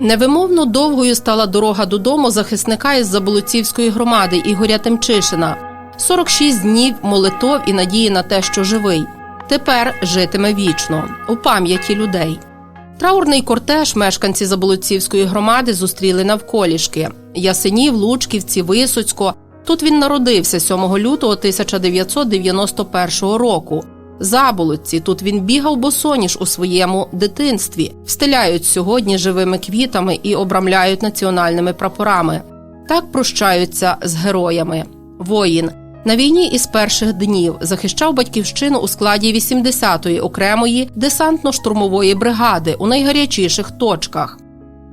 Невимовно довгою стала дорога додому захисника із Заболоцівської громади Ігоря Темчишина. 46 днів молитов і надії на те, що живий. Тепер житиме вічно у пам'яті людей. Траурний кортеж мешканці Заболоцівської громади зустріли навколішки. Ясенів, Лучківці, Висоцько. Тут він народився 7 лютого 1991 року. Заболотці тут він бігав босоніж у своєму дитинстві, встиляють сьогодні живими квітами і обрамляють національними прапорами. Так прощаються з героями. Воїн на війні із перших днів захищав батьківщину у складі 80-ї окремої десантно-штурмової бригади у найгарячіших точках.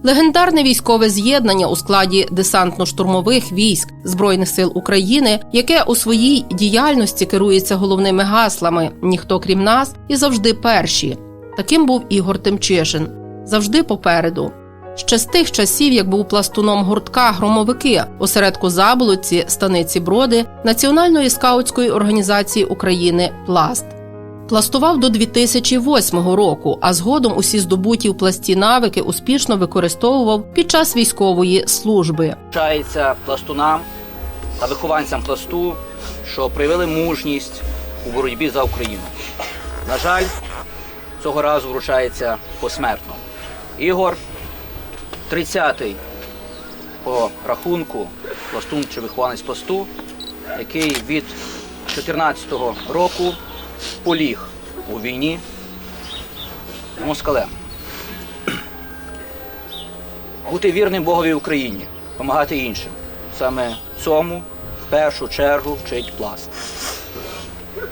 Легендарне військове з'єднання у складі десантно-штурмових військ Збройних сил України, яке у своїй діяльності керується головними гаслами Ніхто крім нас і завжди перші. Таким був Ігор Тимчишин, завжди попереду. Ще з тих часів, як був пластуном гуртка Громовики осередку Заболоці, станиці Броди Національної скаутської організації України Пласт. Пластував до 2008 року, а згодом усі здобуті в пласті навики успішно використовував під час військової служби. Вручається пластунам та вихованцям пласту, що проявили мужність у боротьбі за Україну. На жаль, цього разу вручається посмертно. Ігор 30-й по рахунку пластун чи вихованець пласту, який від 14-го року поліг у війні москалем. Бути вірним Богові Україні, допомагати іншим. Саме цьому в першу чергу вчить пласт.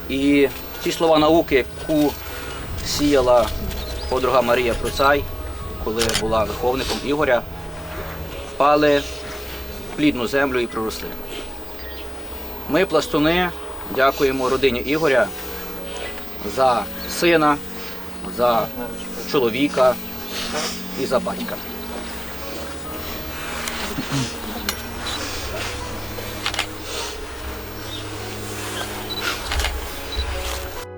І ті слова науки, яку сіяла подруга Марія Процай, коли була виховником Ігоря, впали в плідну землю і проросли. Ми, пластуни, дякуємо родині Ігоря за сина, за чоловіка і за батька.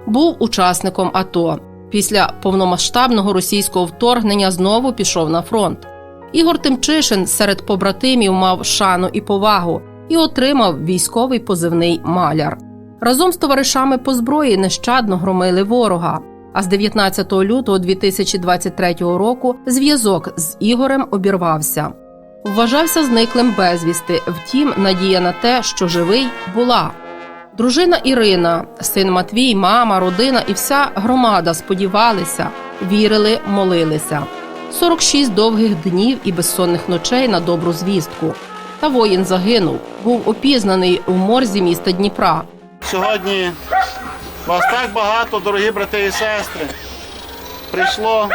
Був учасником АТО. Після повномасштабного російського вторгнення знову пішов на фронт. Ігор Тимчишин серед побратимів мав шану і повагу і отримав військовий позивний маляр. Разом з товаришами по зброї нещадно громили ворога. А з 19 лютого 2023 року зв'язок з Ігорем обірвався. Вважався зниклим безвісти. Втім, надія на те, що живий, була. Дружина Ірина, син Матвій, мама, родина і вся громада сподівалися, вірили, молилися. 46 довгих днів і безсонних ночей на добру звістку. Та воїн загинув, був опізнаний у морзі міста Дніпра. Сьогодні вас так багато, дорогі брати і сестри, прийшло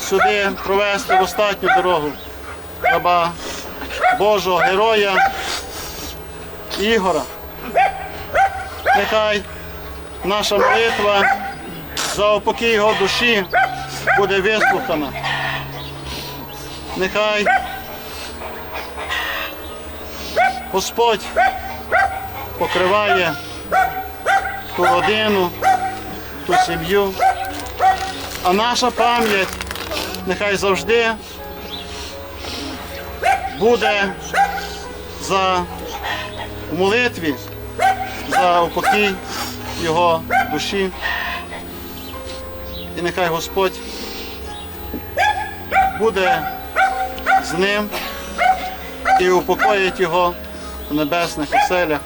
сюди провести в остатню дорогу раба Божого героя Ігора. Нехай наша молитва за упокій його душі буде вислухана. Нехай Господь покриває ту родину, ту сім'ю. А наша пам'ять нехай завжди буде за молитві, за упокій його душі. І нехай Господь буде з ним і упокоїть його в небесних оселях.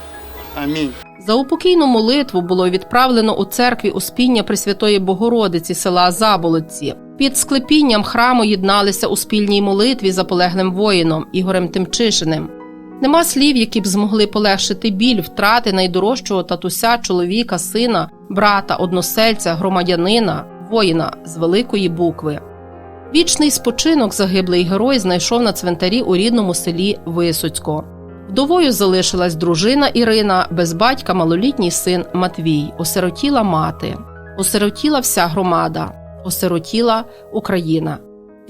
Амінь. За упокійну молитву було відправлено у церкві Успіння Пресвятої Богородиці села Заболотці. Під склепінням храму єдналися у спільній молитві за полеглим воїном Ігорем Тимчишиним. Нема слів, які б змогли полегшити біль втрати найдорожчого татуся, чоловіка, сина, брата, односельця, громадянина, воїна з великої букви. Вічний спочинок загиблий герой знайшов на цвинтарі у рідному селі Висоцько. Вдовою залишилась дружина Ірина, без батька малолітній син Матвій, осиротіла мати, осиротіла вся громада, осиротіла Україна.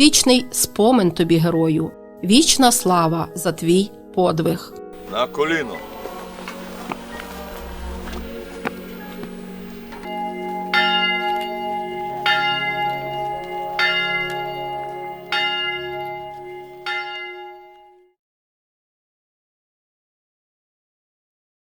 Вічний спомин тобі, герою, вічна слава за твій подвиг. На коліно.